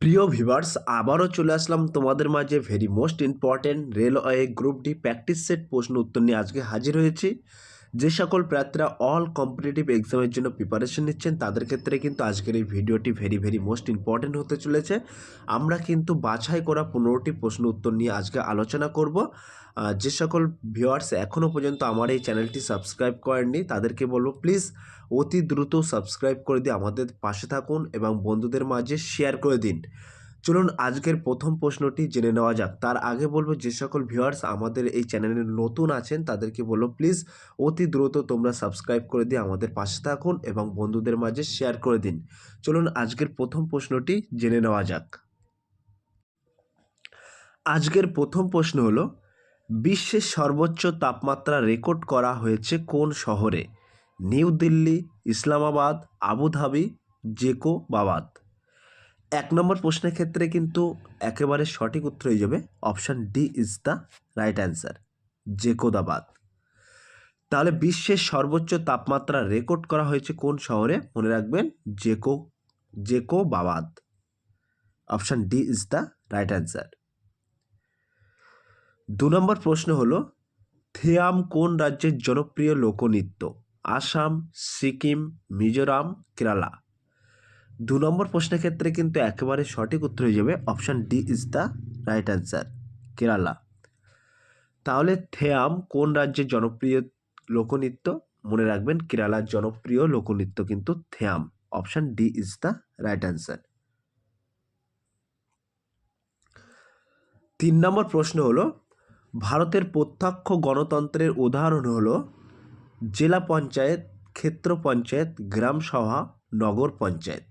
প্রিয় ভিভার্স আবারও চলে আসলাম তোমাদের মাঝে very most important railway group D practice set প্রশ্ন উত্তর নিয়ে আজকে হাজির হয়েছি। যে সকল প্রার্থীরা অল কম্পিটিটিভ এক্সামের জন্য প্রিপারেশন নিচ্ছেন, তাদের ক্ষেত্রে কিন্তু আজকের এই ভিডিওটি ভেরি ভেরি মোস্ট ইম্পর্ট্যান্ট হতে চলেছে। আমরা কিন্তু বাছাই করা পনেরোটি প্রশ্ন উত্তর নিয়ে আজকে আলোচনা করব। যে সকল ভিউয়ার্স এখনও পর্যন্ত আমার এই চ্যানেলটি সাবস্ক্রাইব করেননি, তাদেরকে বলব প্লিজ অতি দ্রুত সাবস্ক্রাইব করে দিয়ে আমাদের পাশে থাকুন এবং বন্ধুদের মাঝে শেয়ার করে দিন। চলুন আজকের প্রথম প্রশ্নটি জেনে নেওয়া যাক। তার আগে বলব, যে সকল ভিউয়ার্স আমাদের এই চ্যানেলে নতুন আছেন, তাদেরকে বলব প্লিজ অতি দ্রুত তোমরা সাবস্ক্রাইব করে দিয়ে আমাদের পাশে থাকুন এবং বন্ধুদের মাঝে শেয়ার করে দিন। চলুন আজকের প্রথম প্রশ্নটি জেনে নেওয়া যাক। আজকের প্রথম প্রশ্ন হলো, বিশ্বের সর্বোচ্চ তাপমাত্রা রেকর্ড করা হয়েছে কোন শহরে? New Delhi, Islamabad, Abu Dhabi Jacobabad এক নম্বর প্রশ্নের ক্ষেত্রে কিন্তু একেবারে সঠিক উত্তর হয়ে যাবে option D is the right answer, Jacobabad. তাহলে বিশ্বের সর্বোচ্চ তাপমাত্রা রেকর্ড করা হয়েছে কোন শহরে? মনে রাখবেন, জেকো Jacobabad option D is the right answer. দু নম্বর প্রশ্ন হলো, থিয়াম কোন রাজ্যের জনপ্রিয় লোকনৃত্য? আসাম, সিকিম, মিজোরাম, কেরালা। দু নম্বর প্রশ্নের ক্ষেত্রে কিন্তু একেবারে সঠিক উত্তর হয়ে যাবে option D is the right answer, Kerala. তাহলে থেয়াম কোন রাজ্যের জনপ্রিয় লোকনৃত্য? মনে রাখবেন কেরালার জনপ্রিয় লোকনৃত্য কিন্তু Theyyam, option D is the right answer. তিন নম্বর প্রশ্ন হলো, ভারতের প্রত্যক্ষ গণতন্ত্রের উদাহরণ হলো, জেলা পঞ্চায়েত, ক্ষেত্র পঞ্চায়েত, গ্রাম সভা, নগর পঞ্চায়েত।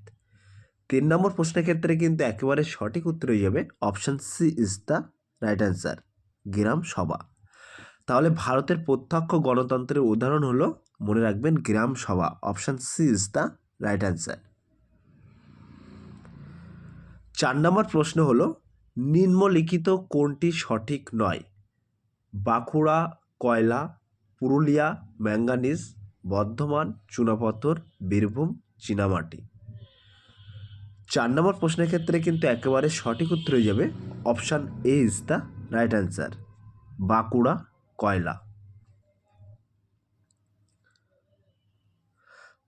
তিন নম্বর প্রশ্নের ক্ষেত্রে কিন্তু একেবারে সঠিক উত্তর হয়ে যাবে option C is the right answer gram sabha. তাহলে ভারতের প্রত্যক্ষ গণতন্ত্রের উদাহরণ হলো, মনে রাখবেন gram sabha option C is the right answer চার নম্বর প্রশ্ন হলো, নিম্নলিখিত কোনটি সঠিক নয়? বাঁকুড়া, কয়লা, পুরুলিয়া, ম্যাঙ্গানিজ, বর্ধমান, চুনাপথর, বীরভূম, চীনামাটি। চার নম্বর প্রশ্নের ক্ষেত্রে কিন্তু একেবারে সঠিক উত্তর হয়ে যাবে option A is the right answer Bankura, কয়লা।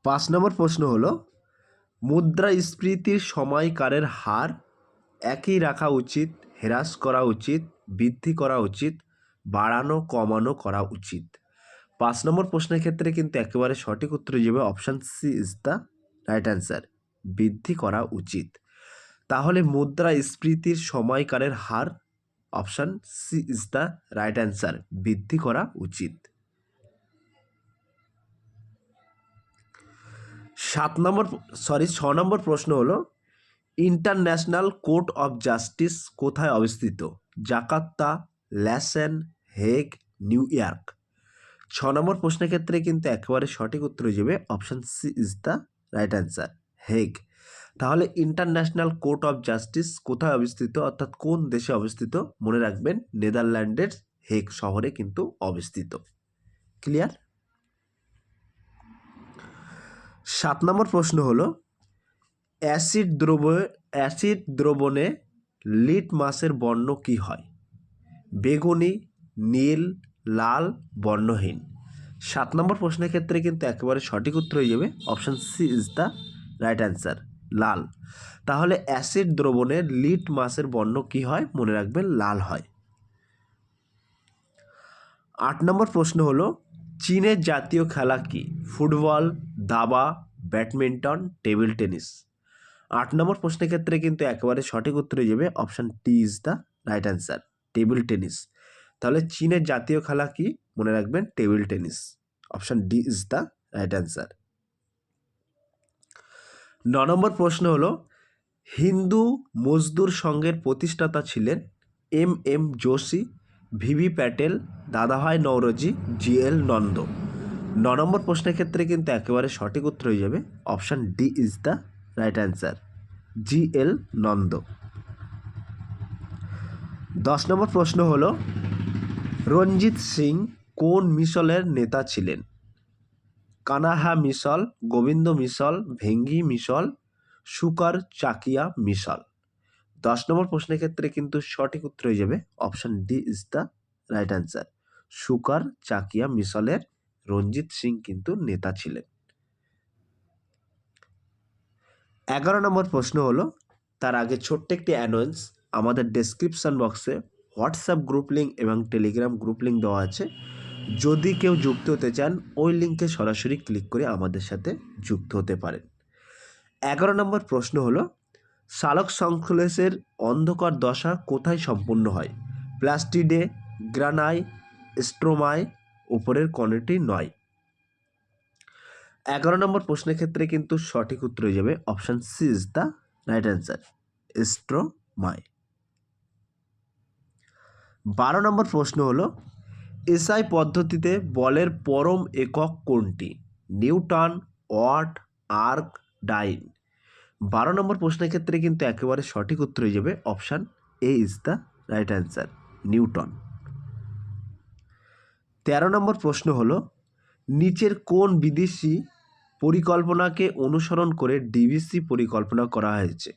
পাঁচ নম্বর প্রশ্ন হলো, মুদ্রাস্ফীতির সময়কারের হার একই রাখা উচিত, হ্রাস করা উচিত, বৃদ্ধি করা উচিত, বাড়ানো, কমানো করা উচিত। পাঁচ নম্বর প্রশ্নের ক্ষেত্রে কিন্তু একেবারে সঠিক উত্তর যাবে option C is the right answer বৃদ্ধি করা উচিত। তাহলে মুদ্রাস্ফীতির সময়কারের হার option C is the right answer বৃদ্ধি করা উচিত। সাত নম্বর সরি ছ নম্বর প্রশ্ন হলো ইন্টারন্যাশনাল কোর্ট অফ জাস্টিস কোথায় অবস্থিত? জাকাত্তা ল্যাসেন, হেগ, নিউ ইয়র্ক। ছ নম্বর প্রশ্নের ক্ষেত্রে কিন্তু একেবারে সঠিক উত্তর হয়ে যাবে option C is the right answer Hague. তাহলে ইন্টারন্যাশনাল কোর্ট অফ জাস্টিস কোথায় অবস্থিত? অর্থাৎ কোন দেশে অবস্থিত? মনে রাখবেন, নেদারল্যান্ডের হেগ শহরে কিন্তু অবস্থিত। ক্লিয়ার? সাত নম্বর প্রশ্ন হলো, অ্যাসিড দ্রব, অ্যাসিড দ্রবণে লিট মাসের বর্ণ কি হয়? বেগুনি, নীল, লাল, বর্ণহীন। সাত নম্বর প্রশ্নের ক্ষেত্রে কিন্তু একেবারে সঠিক উত্তর হয়ে যাবে। Option C is the right answer লাল। তাহলে অ্যাসিড দ্রবণের লিট মাসের বর্ণ কি হয়? মনে রাখবেন লাল হয়। আট নম্বর প্রশ্ন হলো, চীনের জাতীয় খেলা কি? ফুটবল, দাবা, ব্যাডমিন্টন, টেবিল টেনিস। আট নম্বর প্রশ্নের ক্ষেত্রে কিন্তু একেবারে সঠিক উত্তর হয়ে যাবে option T is the right answer table tennis. তাহলে চীনের জাতীয় খেলা কি? মনে রাখবেন table tennis. Option D is the right answer ন নম্বর প্রশ্ন হলো, হিন্দু মজদুর সংঘের প্রতিষ্ঠাতা ছিলেন M M Joshi VV Patel, Dadabhai Naoroji, G এল নন্দ। ন নম্বর প্রশ্নের ক্ষেত্রে কিন্তু একেবারে সঠিক উত্তর হয়ে যাবে, option D is the right answer, G L Nanda. দশ নম্বর প্রশ্ন হলো, রঞ্জিত সিং কোন মিশলের নেতা ছিলেন? কানাহা মিশল, গোবিন্দ মিশল, ভেঙ্গি মিশল, সুকার চাকিয়া মিশল। দশ নম্বর প্রশ্নের ক্ষেত্রে কিন্তু সঠিক উত্তর হয়ে যাবে। Option D is the right answer Sukerchakia মিশলের Ranjit Singh কিন্তু নেতা ছিলেন। এগারো নম্বর প্রশ্ন হলো, তার আগে ছোট্ট একটি অ্যানোয়েন্স আমাদের ডেসক্রিপশন বক্সে হোয়াটসঅ্যাপ গ্রুপ লিঙ্ক এবং টেলিগ্রাম গ্রুপ লিঙ্ক দেওয়া আছে। যদি কেউ যুক্ত হতে চান, ওই লিঙ্কে সরাসরি ক্লিক করে আমাদের সাথে যুক্ত হতে পারেন। এগারো নম্বর প্রশ্ন হলো, সালক সংশ্লেষের অন্ধকার দশা কোথায় সম্পূর্ণ হয়? প্লাস্টিডে, গ্রানাই স্ট্রোমায় উপরের কণেটি নয়। এগারো নম্বর প্রশ্নের ক্ষেত্রে কিন্তু সঠিক উত্তর হয়ে যাবে option C is the right answer স্ট্রোমাই। বারো নম্বর প্রশ্ন হলো এসআই পদ্ধতিতে বলের পরম একক কোনটি? Newton, watt, erg, dyne. বারো নম্বর প্রশ্নের ক্ষেত্রে কিন্তু একেবারে সঠিক উত্তর হয়ে যাবে option A is the right answer, newton. তেরো নম্বর প্রশ্ন হলো, নিচের কোন বিদেশি পরিকল্পনাকে অনুসরণ করে ডিবিসি পরিকল্পনা করা হয়েছে?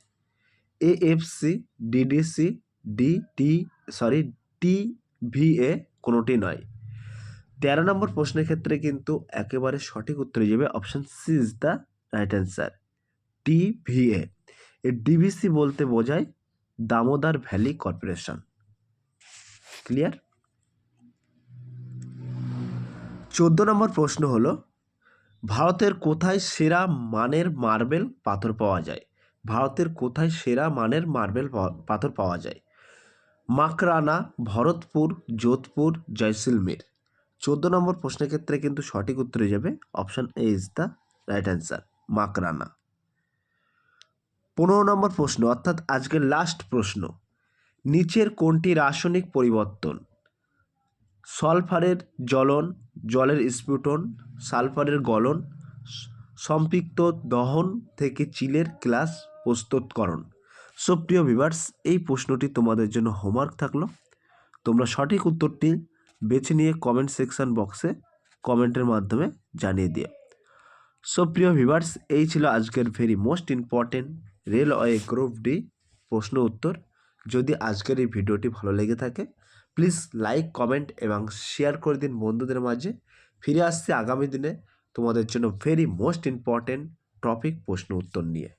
AFC DDC DT sorry TVA কোনোটি নয়। তেরো নম্বর প্রশ্নের ক্ষেত্রে কিন্তু একেবারে সঠিক উত্তর হয়ে যাবে option C is the right answer TVA A DVC বলতে বোঝায় দামোদর ভ্যালি কর্পোরেশন। ক্লিয়ার চোদ্দ নম্বর প্রশ্ন হলো, ভারতের কোথায় সেরা মানের মার্বেল পাথর পাওয়া যায়? ভারতের কোথায় সেরা মানের মার্বেল পাথর পাওয়া যায়? মাকরানা, ভরতপুর, যোধপুর, জয়সলমের। চোদ্দ নম্বর প্রশ্নের ক্ষেত্রে কিন্তু সঠিক উত্তর হয়ে যাবে option A is the right answer Makrana. পনেরো নম্বর প্রশ্ন, অর্থাৎ আজকের লাস্ট প্রশ্ন, নিচের কোনটি রাসায়নিক পরিবর্তন? সালফারের জ্বলন, জলের স্ফুটন, সালফারের গলন, সম্পৃক্ত দহন থেকে চিলের ক্লাস প্রস্তুতকরণ। সুপ্রিয় ভিভার্স এই প্রশ্নটি তোমাদের জন্য হোমওয়ার্ক থাকল। তোমরা সঠিক উত্তরটি বেছে নিয়ে কমেন্ট সেকশন বক্সে কমেন্টের মাধ্যমে জানিয়ে দিও। সো প্রিয় ভিভার্স এই ছিল আজকের very most important railway group D প্রশ্ন উত্তর। যদি আজকের এই ভিডিওটি ভালো লেগে থাকে প্লিজ লাইক কমেন্ট এবং শেয়ার করে দিন বন্ধুদের মাঝে। ফিরে আসছে আগামী দিনে তোমাদের জন্য ভেরি মোস্ট ইম্পর্টেন্ট টপিক প্রশ্ন উত্তর নিয়ে।